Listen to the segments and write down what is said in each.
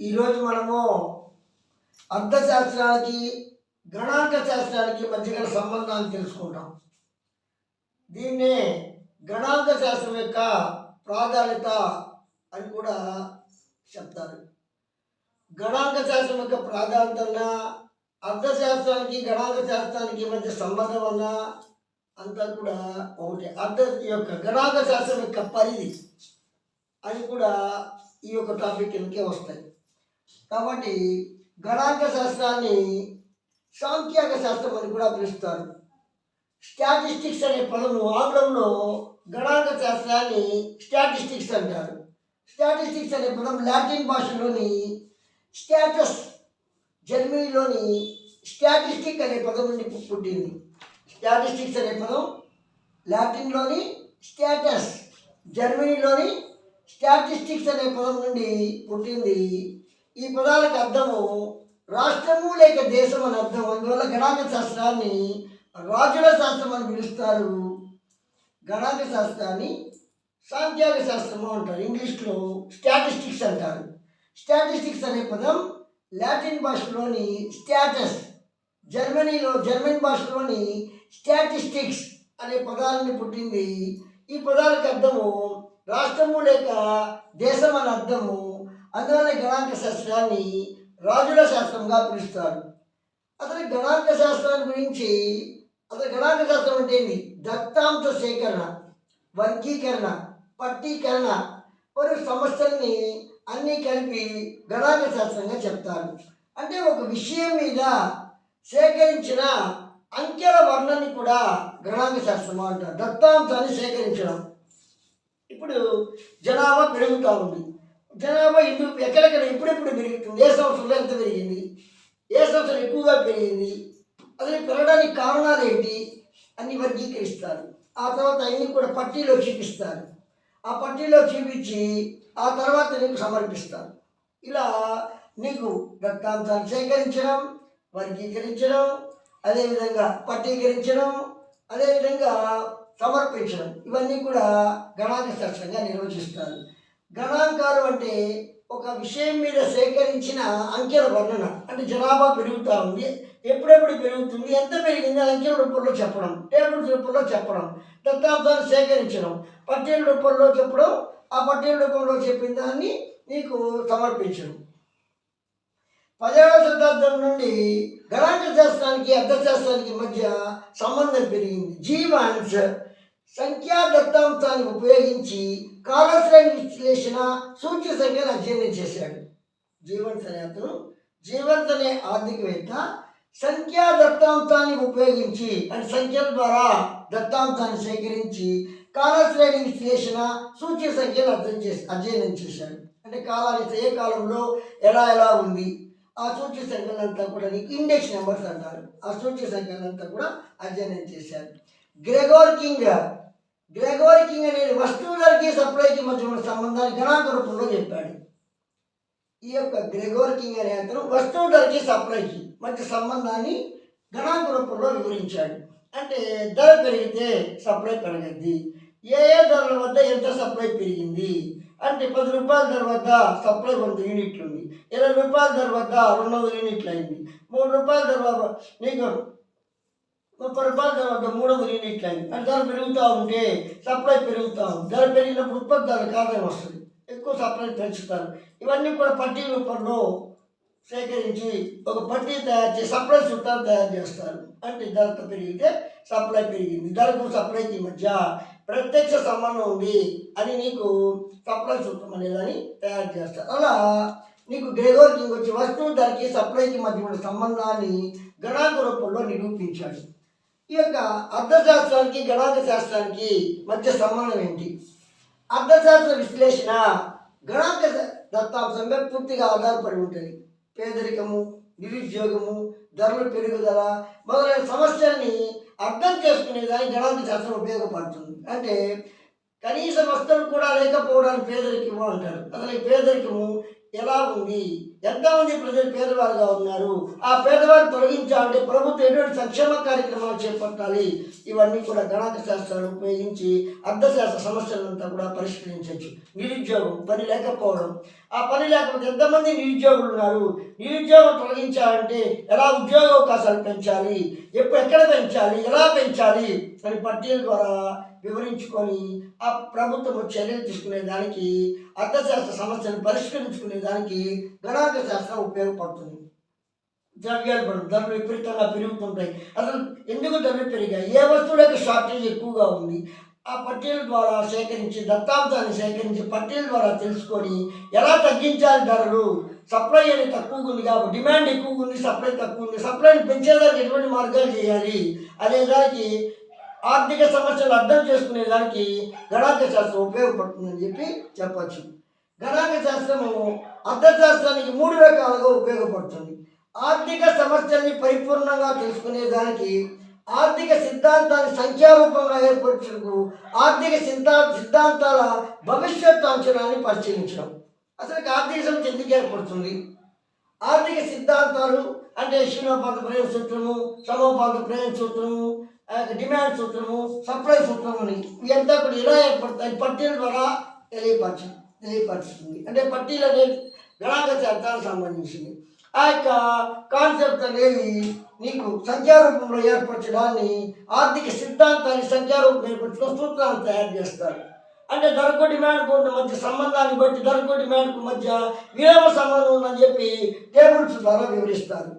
ఈరోజు మనము అర్థశాస్త్రానికి గణాంక శాస్త్రానికి మధ్య గల సంబంధాన్ని తెలుసుకుంటాం. దీన్నే గణాంక శాస్త్రం యొక్క ప్రాధాన్యత అని కూడా చెప్తారు. గణాంక శాస్త్రం యొక్క ప్రాధాన్యత అర్థశాస్త్రానికి గణాంక శాస్త్రానికి మధ్య సంబంధం అన్న అంతా కూడా ఒకటి. అర్థ యొక్క గణాంక శాస్త్రం యొక్క పరిధి అని కూడా ఈ యొక్క టాపిక్ కిందకే వస్తాయి. కాబట్టి గణాంక శాస్త్రాన్ని సాంఖ్యాక శాస్త్రం అని కూడా పిలుస్తారు. స్టాటిస్టిక్స్ అనే పదము ఆంగ్లంలో గణాంక శాస్త్రాన్ని స్టాటిస్టిక్స్ అంటారు. స్టాటిస్టిక్స్ అనే పదం లాటిన్ భాషలోని స్టాటస్ జర్మనీలోని స్టాటిస్టిక్ అనే పదం నుండి పుట్టింది. స్టాటిస్టిక్స్ అనే పదం లాటిన్లోని స్టాటస్ జర్మనీలోని స్టాటిస్టిక్స్ అనే పదం నుండి పుట్టింది. ఈ పదాలకు అర్థము రాష్ట్రము లేక దేశం అని అర్థం అందువల్ల గణాంక శాస్త్రాన్ని రాజుల శాస్త్రం అని పిలుస్తారు. గణాంక శాస్త్రాన్ని సాంఖ్యాక శాస్త్రము అంటారు. ఇంగ్లీష్లో స్టాటిస్టిక్స్ అంటారు. స్టాటిస్టిక్స్ అనే పదం లాటిన్ భాషలోని స్టాటస్ జర్మనీలో జర్మన్ భాషలోని స్టాటిస్టిక్స్ అనే పదాలని పుట్టింది. ఈ పదాలకు అర్థము రాష్ట్రము లేక దేశం అని అర్థము అందువల్ల గణాంక శాస్త్రాన్ని రాజుల శాస్త్రంగా పిలుస్తారు. అతని గణాంక శాస్త్రాన్ని గురించి అతని గణాంక శాస్త్రం అంటే ఏంటి? దత్తాంశ సేకరణ వర్గీకరణ పట్టీకరణ మరియు సమస్యల్ని అన్నీ కలిపి గణాంక శాస్త్రంగా చెప్తారు. అంటే ఒక విషయం మీద సేకరించిన అంకెల వర్ణాన్ని కూడా గణాంక శాస్త్రం అంటారు. దత్తాంశాన్ని సేకరించడం. ఇప్పుడు జనాభా పెరుగుతూ ఉంది. జనాభా ఎందుకు ఎక్కడెక్కడ ఎప్పుడెప్పుడు పెరుగుతుంది? ఏ సంవత్సరంలో ఎంత పెరిగింది? ఏ సంవత్సరం ఎక్కువగా పెరిగింది? అసలు పెరగడానికి కారణాలు ఏంటి? అన్ని వర్గీకరిస్తారు. ఆ తర్వాత అన్ని కూడా పట్టీలో చూపిస్తారు. ఆ పట్టీలో చూపించి ఆ తర్వాత నీకు సమర్పిస్తారు. ఇలా నీకు దత్తాంశాన్ని సేకరించడం వర్గీకరించడం అదేవిధంగా పట్టీకరించడం అదేవిధంగా సమర్పించడం ఇవన్నీ కూడా గణాంక శాస్త్రంగా నిర్వచిస్తారు. గణాంకాలు అంటే ఒక విషయం మీద సేకరించిన అంకెల వర్ణన. అంటే జనాభా పెరుగుతూ ఉంది ఎప్పుడెప్పుడు పెరుగుతుంది ఎంత పెరిగింది అంకెల రూపంలో చెప్పడం టేబుల్స్ రూపంలో చెప్పడం దత్తాంశాలు సేకరించడం పట్టేల రూపంలో చెప్పడం ఆ పట్టీల రూపంలో చెప్పిన దాన్ని నీకు సమర్పించడం. పదిహేడవ శతాబ్దం నుండి గణాంక శాస్త్రానికి అర్థశాస్త్రానికి మధ్య సంబంధం పెరిగింది. జీవాన్స్ సంఖ్యా దత్తాంశాన్ని ఉపయోగించి కాలశ్రేణి విశ్లేషణ సూచ్య సంఖ్యను అధ్యయనం చేశాడు. జీవన్స్ అనే అతను జీవన్స్ అనే ఆర్థికవేత్త సంఖ్యా దత్తాంశాన్ని ఉపయోగించి అంటే సంఖ్యల ద్వారా దత్తాంశాన్ని సేకరించి కాలశ్రేణి విశ్లేషణ సూచ్య సంఖ్యను అర్థం చేసి అధ్యయనం చేశాడు. అంటే కాలానికి ఏ కాలంలో ఎలా ఎలా ఉంది? ఆ సూచ్య సంఖ్యలంతా కూడా నీకు ఇండెక్స్ నెంబర్స్ అంటారు. ఆ సూచ్య సంఖ్యలంతా కూడా అధ్యయనం చేశారు గ్రెగోర్ కింగ్ గ్రెగోర్ కింగ్ అనేది వస్తువులకి సప్లైకి మధ్య ఉన్న సంబంధాన్ని గణాంక రూపంలో చెప్పాడు. ఈ యొక్క గ్రెగోర్ కింగ్ అనే అతను వస్తువు ధరకి సప్లైకి మధ్య సంబంధాన్ని గణాంక రూపంలో వివరించాడు. అంటే ధర పెరిగితే సప్లై పెరగద్ది. ఏ ఏ ధరల వద్ద ఎంత సప్లై పెరిగింది? అంటే పది రూపాయల ధర వద్ద సప్లై వంద యూనిట్లు ఉంది. ఇరవై రూపాయల ధర వద్ద రెండు వందల యూనిట్లు అయింది. మూడు రూపాయల ధర నీకు ముప్పై రూపాయల ధర వద్ద మూడు వందల అయింది అంటే ధర పెరుగుతూ ఉంటే సప్లై పెరుగుతూ ఉంది. ధర పెరిగినప్పుడు ఉత్పత్తి ధర కాదని వస్తుంది. ఎక్కువ సప్లై పెంచుతారు. ఇవన్నీ కూడా పట్టీ రూపంలో సేకరించి ఒక పట్టీ తయారు చేసి సప్లై చుట్టాలు తయారు చేస్తారు. అంటే ధర పెరిగితే సప్లై పెరిగింది. ధరకు సప్లైకి మధ్య ప్రత్యక్ష సంబంధం ఉంది అని నీకు సప్లై చుట్టం అనేదాన్ని తయారు చేస్తారు. అలా నీకు గ్రెగోర్ కింగ్ వచ్చి వస్తువు ధరకి సప్లైకి మధ్య ఉన్న సంబంధాన్ని గణాంక రూపంలో నిరూపించాడు. ఈ యొక్క అర్థశాస్త్రానికి గణాంక శాస్త్రానికి మధ్య సంబంధం ఏంటి? అర్థశాస్త్ర విశ్లేషణ గణాంక దత్తాంశంపై పూర్తిగా ఆధారపడి ఉంటుంది. పేదరికము నిరుద్యోగము ధరల పెరుగుదల మొదలైన సమస్యల్ని అర్థం చేసుకునేదానికి గణాంక శాస్త్రం ఉపయోగపడుతుంది. అంటే కనీస వస్తువులు కూడా లేకపోవడానికి పేదరికము అంటారు. అసలు పేదరికము ఎలా ఉంది? ఎంతమంది ప్రజలు పేదవారుగా ఉన్నారు? ఆ పేదవారు తొలగించాలంటే ప్రభుత్వం ఎటువంటి సంక్షేమ కార్యక్రమాలు చేపట్టాలి? ఇవన్నీ కూడా గణాంక శాస్త్రాలు ఉపయోగించి అర్థశాస్త్ర సమస్యలంతా కూడా పరిష్కరించవచ్చు. నిరుద్యోగం పని లేకపోవడం. ఆ పని లేకపోతే ఎంతమంది నిరుద్యోగులు ఉన్నారు? నిరుద్యోగం తొలగించాలంటే ఎలా ఉద్యోగ అవకాశాలు పెంచాలి? ఎప్పుడు ఎక్కడ పెంచాలి? ఎలా పెంచాలి? అని పట్టీల ద్వారా వివరించుకొని ఆ ప్రభుత్వం చర్యలు తీసుకునే దానికి అర్థశాస్త్ర సమస్యను పరిష్కరించుకునే దానికి గణాంక శాస్త్రం ఉపయోగపడుతుంది. ద్రవ్యాలు పడు ధరలు విపరీతంగా పెరుగుతుంటాయి. అసలు ఎందుకు ధరలు పెరిగాయి? ఏ వస్తువుల యొక్క షార్టేజ్ ఎక్కువగా ఉంది? ఆ పట్టీల ద్వారా సేకరించి దత్తాంశాన్ని సేకరించి పట్టీల ద్వారా తెలుసుకొని ఎలా తగ్గించాలి ధరలు? సప్లై అనేది తక్కువగా ఉంది కాబట్టి డిమాండ్ ఎక్కువగా ఉంది సప్లై తక్కువ ఉంది. సప్లైని పెంచేదానికి ఎటువంటి మార్గాలు చేయాలి? అనే దానికి ఆర్థిక సమస్యలు అర్థం చేసుకునేదానికి గణాంక శాస్త్రం ఉపయోగపడుతుందని చెప్పి చెప్పచ్చు. గణాంక శాస్త్రము అర్థశాస్త్రానికి మూడు రకాలుగా ఉపయోగపడుతుంది. ఆర్థిక సమస్యల్ని పరిపూర్ణంగా తెలుసుకునే దానికి ఆర్థిక సిద్ధాంతాన్ని సంఖ్యారూపంగా ఏర్పరచుటకు ఆర్థిక సిద్ధా సిద్ధాంతాల భవిష్యత్ అంచనాన్ని పరిశీలించడం. అసలు ఆర్థిక సమస్య ఎందుకు ఏర్పడుతుంది? ఆర్థిక సిద్ధాంతాలు అంటే శూన్యోపాంత ప్రేమ సూత్రము సమోపాంత ప్రేమ సూత్రము డిమాండ్ సూత్రము సప్లై సూత్రము అని ఇవంతా కూడా ఎలా ఏర్పడతాయి? పట్టీల ద్వారా తెలియపరచ తెలియపరుస్తుంది. అంటే పట్టీలు అనేది గణాంక శాస్త్రానికి సంబంధించింది. ఆ యొక్క కాన్సెప్ట్ అనేవి నీకు సంఖ్యారూపంలో ఏర్పరచడాన్ని ఆర్థిక సిద్ధాంతాన్ని సంఖ్యారూపం ఏర్పరచుకొని సూత్రాలు తయారు చేస్తారు. అంటే ధరకు డిమాండ్కు ఉన్న మధ్య సంబంధాన్ని బట్టి ధరకు డిమాండ్కు మధ్య విలోమ సంబంధం ఉందని చెప్పి టేబుల్స్ ద్వారా వివరిస్తారు.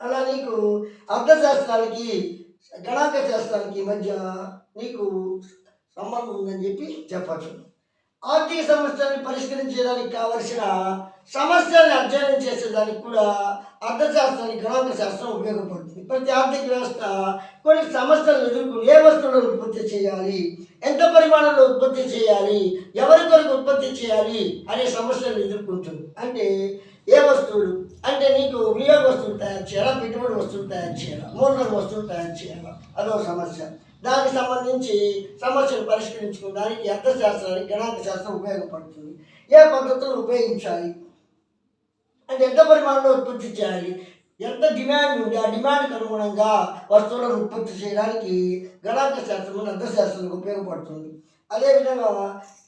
అలా నీకు అర్థశాస్త్రానికి గణాంక శాస్త్రానికి మధ్య నీకు సంబంధం ఉందని చెప్పి చెప్పచ్చు. ఆర్థిక సమస్యల్ని పరిష్కరించేదానికి కావలసిన సమస్యల్ని అధ్యయనం చేసేదానికి కూడా అర్థశాస్త్రానికి గణాంక శాస్త్రం ఉపయోగపడుతుంది. ప్రతి ఆర్థిక వ్యవస్థ కొన్ని సమస్యలను ఎదుర్కొని ఏ వస్తువులను ఉత్పత్తి చేయాలి? ఎంత పరిమాణంలో ఉత్పత్తి చేయాలి? ఎవరి కొరకు ఉత్పత్తి చేయాలి? అనే సమస్యలు ఎదుర్కొంటుంది. అంటే ఏ వస్తువులు? అంటే నీకు వినియోగ వస్తువులు తయారు చేయాలా? పెట్టుబడి వస్తువులు తయారు చేయాలా? మూలధన వస్తువులు తయారు చేయాలా? అదో సమస్య. దానికి సంబంధించి సమస్యను పరిష్కరించుకోవడానికి అర్థశాస్త్రానికి గణాంక శాస్త్రం ఉపయోగపడుతుంది. ఏ పద్ధతులు ఉపయోగించాలి? అంటే ఎంత పరిమాణంలో ఉత్పత్తి చేయాలి? ఎంత డిమాండ్ ఉంది ఆ డిమాండ్కి అనుగుణంగా వస్తువులను ఉత్పత్తి చేయడానికి గణాంక శాస్త్రం అర్థశాస్త్రానికి ఉపయోగపడుతుంది. అదేవిధంగా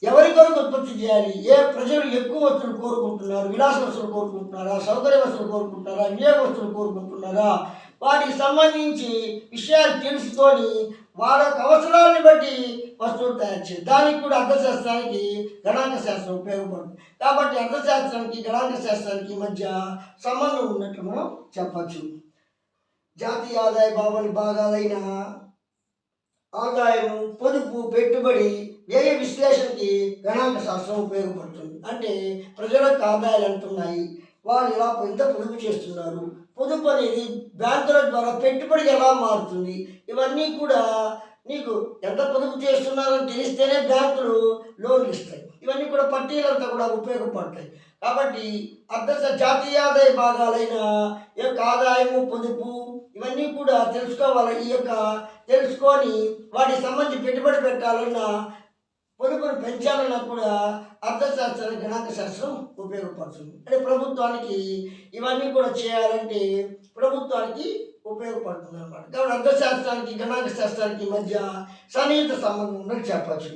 ఎవరి కొరకు ఉత్పత్తి చేయాలి? ఏ ప్రజలు ఎక్కువ వస్తువులు కోరుకుంటున్నారు? విలాస వస్తువులు కోరుకుంటున్నారా? సౌకర్య వస్తువులు కోరుకుంటున్నారా? వినియోగ వస్తువులు కోరుకుంటున్నారా? వాటికి సంబంధించి విషయాలు తెలుసుకొని వాళ్ళ అవసరాలను బట్టి వస్తువులు తయారు చేయాలి దానికి కూడా అర్థశాస్త్రానికి గణాంక శాస్త్రం ఉపయోగపడుతుంది. కాబట్టి అర్థశాస్త్రానికి గణాంక శాస్త్రానికి మధ్య సంబంధం ఉన్నట్లు మనం చెప్పచ్చు. జాతీయ ఆదాయ భావన భాగాలైన ఆదాయం పొదుపు పెట్టుబడి వ్యయ విశ్లేషణకి గణాంక శాస్త్రం ఉపయోగపడుతుంది. అంటే ప్రజలకు ఆదాయాలు ఎంతున్నాయి వాళ్ళు ఎలా ఎంత పొదుపు చేస్తున్నారు. పొదుపు అనేది బ్యాంకుల ద్వారా పెట్టుబడికి ఎలా మారుతుంది? ఇవన్నీ కూడా నీకు ఎంత పొదుపు చేస్తున్నారని తెలిస్తేనే బ్యాంకులు లోన్లు ఇస్తాయి. ఇవన్నీ కూడా పట్టీలంతా కూడా ఉపయోగపడతాయి. కాబట్టి అర్ధ జాతీయ ఆదాయ భాగాలైన ఈ యొక్క ఆదాయము పొదుపు ఇవన్నీ కూడా తెలుసుకోవాలి. ఈ యొక్క తెలుసుకొని వాటికి సంబంధించి పెట్టుబడి పెట్టాలన్నా పొదుపును పెంచాలన్నా కూడా అర్థశాస్త్ర గణాంక శాస్త్రం ఉపయోగపడుతుంది. అంటే ప్రభుత్వానికి ఇవన్నీ కూడా చేయాలంటే ప్రభుత్వానికి ఉపయోగపడుతుంది అనమాట కాబట్టి అర్థశాస్త్రానికి గణాంక శాస్త్రానికి మధ్య సన్నిహిత సంబంధం ఉందని చెప్పచ్చు.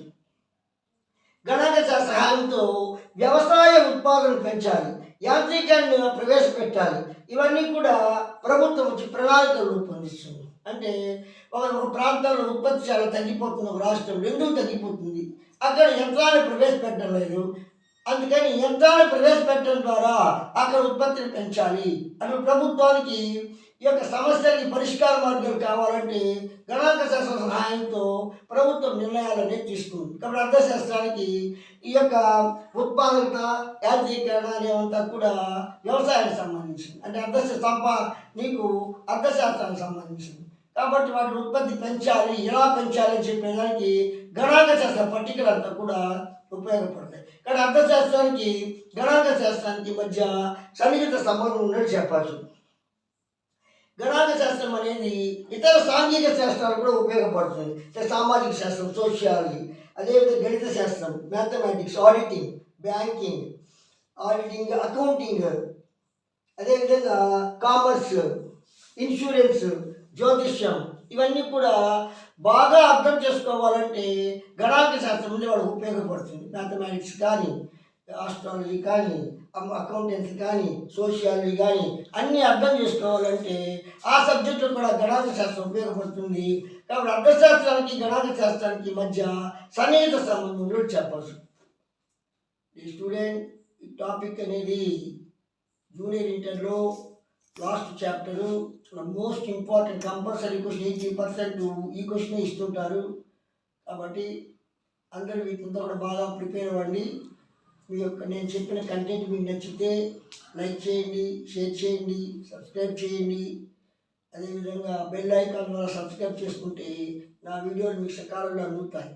గణాంక శాస్త్ర సహాయంతో వ్యవసాయ ఉత్పాదన పెంచాలి యాంత్రికాన్ని ప్రవేశపెట్టాలి. ఇవన్నీ కూడా ప్రభుత్వం వచ్చి ప్రణాళికలు రూపొందిస్తుంది. అంటే ఒక ఒక ప్రాంతంలో ఉత్పత్తి చాలా తగ్గిపోతుంది ఒక రాష్ట్రం ఎందుకు తగ్గిపోతుంది. అక్కడ యంత్రాన్ని ప్రవేశపెట్టడం లేదు. అందుకని యంత్రాన్ని ప్రవేశపెట్టడం ద్వారా అక్కడ ఉత్పత్తిని పెంచాలి. అటు ప్రభుత్వానికి ఈ యొక్క సమస్యకి పరిష్కార మార్గం కావాలంటే గణాంక శాస్త్ర సహాయంతో ప్రభుత్వం నిర్ణయాలు తీసుకుంది. కాబట్టి అర్థశాస్త్రానికి ఈ యొక్క ఉత్పాదకత యాంత్రీకరణ అనేవంతా కూడా వ్యవసాయానికి సంబంధించింది. అంటే అర్థశ సంప నీకు అర్థశాస్త్రానికి సంబంధించింది. కాబట్టి వాటి ఉత్పత్తి పెంచాలి ఎలా పెంచాలి అని చెప్పేదానికి గణాంక శాస్త్ర పట్టికలు అంతా కూడా ఉపయోగపడతాయి. కానీ అర్థశాస్త్రానికి గణాంక శాస్త్రానికి మధ్య సన్నిహిత సంబంధం ఉన్నట్టు చెప్పాల్సింది. గణాంక శాస్త్రం అనేది ఇతర సాంఘిక శాస్త్రాలు కూడా ఉపయోగపడుతుంది. సామాజిక శాస్త్రం సోషియాలజీ అదేవిధంగా గణిత శాస్త్రం mathematics auditing banking auditing accounting అదేవిధంగా కామర్స్ ఇన్సూరెన్స్ జ్యోతిష్యం ఇవన్నీ కూడా బాగా అర్థం చేసుకోవాలంటే గణాంక శాస్త్రం అనేది వాళ్ళకి ఉపయోగపడుతుంది. మ్యాథమెటిక్స్ కానీ ఆస్ట్రాలజీ కానీ అకౌంటెన్సీ కానీ సోషియాలజీ కానీ అన్నీ అర్థం చేసుకోవాలంటే ఆ సబ్జెక్టులు కూడా గణాంక శాస్త్రం ఉపయోగపడుతుంది. కాబట్టి అర్థశాస్త్రానికి గణాంక శాస్త్రానికి మధ్య సన్నిహిత సంబంధం చెప్పచ్చు ఈ స్టూడెంట్ ఈ టాపిక్ అనేది జూనియర్ ఇంటర్లో last chapter most important compulsory question eighty percent ఈ క్వశ్చనే ఇస్తుంటారు. కాబట్టి అందరూ వీటితో కూడా బాగా ప్రిపేర్ అవ్వండి. మీ యొక్క నేను చెప్పిన కంటెంట్ మీకు నచ్చితే లైక్ చేయండి షేర్ చేయండి సబ్స్క్రైబ్ చేయండి. అదేవిధంగా బెల్ ఐకాన్ ద్వారా సబ్స్క్రైబ్ చేసుకుంటే నా వీడియోలు మీకు సకాలంలో అందుతాయి.